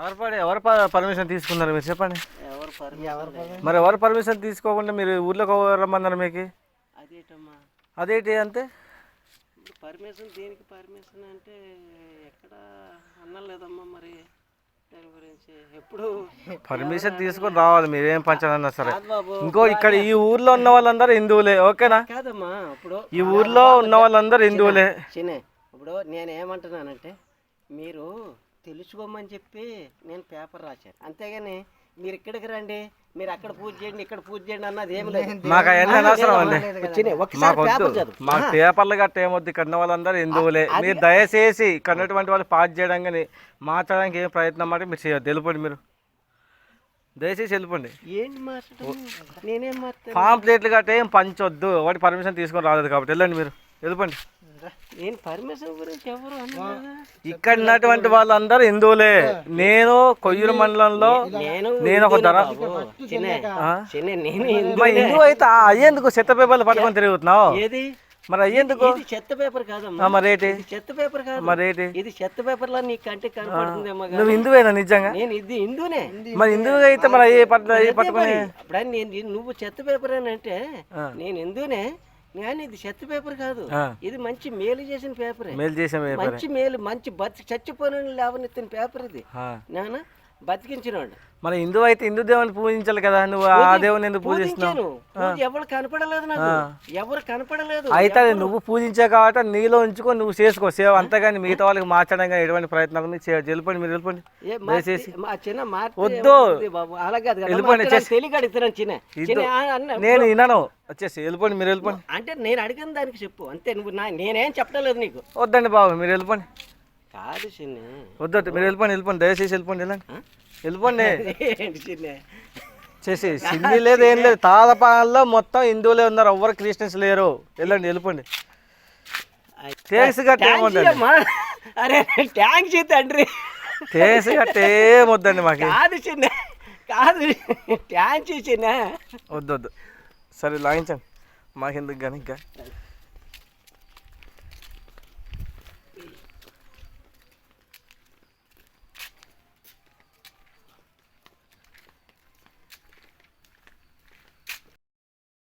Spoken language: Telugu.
ఆధారపడి ఎవరు పర్మిషన్ తీసుకున్నారు మీరు చెప్పండి. ఎవరు మరి ఎవరు పర్మిషన్ తీసుకోకుండా మీరు ఊర్లోకి ఎవరు రమ్మన్నారు మీకు? అదేటమ్మా. అదేంటి అంతే పర్మిషన్ దేనికి పర్మిషన్ అంటే ఎక్కడ అన్నలేదమ్మా మరి. దాని గురించి ఎప్పుడు పర్మిషన్ తీసుకొని రావాలి మీరేం పంచాలన్నా సరే. ఇంకో ఇక్కడ ఈ ఊర్లో ఉన్న వాళ్ళందరూ హిందువులే ఓకేనా? కాదమ్మా ఇప్పుడు ఈ ఊర్లో ఉన్న వాళ్ళందరూ హిందువులే. ఇప్పుడు నేను ఏమంటున్నానంటే మీరు తెలుసుకోమని చెప్పి నేను పేపర్ రాశాను. అంతేగాని మీరు ఇక్కడికి రండి మీరు అక్కడ పూజ చేయండి ఇక్కడ పూజ చేయండి అన్నది ఏమి లేదు. మాకు అవన్నీ అనవసరం అండి. మాకు వద్దు. మాకు పేపర్లు గట్ట ఏమొద్దు. ఉన్న వాళ్ళందరూ హిందువులే. మీరు దయచేసి ఇక్కడ ఉన్నటువంటి వాళ్ళు పాస్ చేయడం కానీ మాట్లాడడానికి ఏం ప్రయత్నం మాట మీరు చేయొద్దు వెళ్ళిపోండి మీరు. దయచేసి వెళ్ళిపోండి పాంప్లెట్లు గట్ట ఏం పంచొద్దు. వాటి పర్మిషన్ తీసుకొని రాలేదు కాబట్టి. వెళ్ళండి మీరు. వెళ్ళిపోండి నేను పర్మిషన్ గురించి ఎవరు అన్నదా ఇక్కడ ఉన్నటువంటి వాళ్ళందరూ హిందువులే. నేను కొయ్యూరు మండలంలో నేను నేను ఒక ధర చిన్న. ఆ? చిన్న నేను హిందూ మరి హిందువు అయితే అయ్యేందుకు చెత్త పేపర్లు పట్టుకొని తిరుగుతున్నావు? ఏది? మరి అయ్యేందుకు? ఇది చెత్త పేపర్ కాదమ్మా. మరి ఏంటి? ఇది చెత్త పేపర్ కాదు. మరి ఏంటి? ఇది చెత్త పేపర్ లా నీ కంటికి కనపడుతుందేమో కానీ నువ్వు హిందువేనా నిజంగా? నేను ఇది హిందూనే మరి హిందువుగా అయితే మరి అయ్యే పట్ల అయ్యే పట్టుకొని అప్పుడే నేను నువ్వు చెత్త పేపర్ అని అంటే. నేను హిందూనే కానీ ఇది చెత్త పేపర్ కాదు. ఇది మంచి మేలు చేసిన పేపరే. మేలు మంచి మేలు మంచి బతి చచ్చిపోయిన లేవనెత్తిన పేపర్ ఇది. ఆ. బతికించినోడు మరి హిందువు అయితే హిందూ దేవుని పూజించాలి కదా నువ్వు ఆ దేవుని ఎందుకు పూజిస్తున్నావు? ఎవరు కనపడలేదు నాకు. ఎవరు కనపడలేదు. అయితే అది నువ్వు పూజించే కాబట్టి నీలో ఉంచుకొని నువ్వు చేసుకో. సేవ అంతేగాని మిగతా వాళ్ళకి మార్చడం ఎటువంటి ప్రయత్నాలు మీరు వెళ్ళిపోండి మీరు వెళ్ళిపోండి చిన్న వద్దు. వెళ్ళిపోండి, చిన్న. నేను విన్నాను వచ్చేసి వెళ్ళిపోండి మీరు వెళ్ళిపోండి. అంటే నేను అడిగిన దానికి చెప్పు. అంతే నువ్వు నేనేం చెప్పడం లేదు నీకు. వద్దండి బాబు మీరు వెళ్ళిపోండి. కాదు చిన్న. వద్దొద్దు మీరు వెళ్ళిపోండి వెళ్ళిపోండి. దయచేసి వెళ్ళిపోండి వెళ్ళండి? వెళ్ళిపోండి. చిన్న? చేసి హిందీ లేదు ఏం లేదు. తాళపాలలో మొత్తం హిందువులే ఉన్నారు. ఎవ్వరు క్రిస్టియన్స్ లేరు. వెళ్ళండి వెళ్ళిపోండి. ఏమొద్దండి? అమ్మా. అరే థ్యాంక్స్ తండ్రి. థ్యాంక్స్ గట్ట ఏమొద్దండి మాకు? కాదు చిన్న. కాదు. థ్యాంక్స్ చిన్న. వద్దు వద్దు సరే లాగించండి. మాకెందుకు కానీ ఇంకా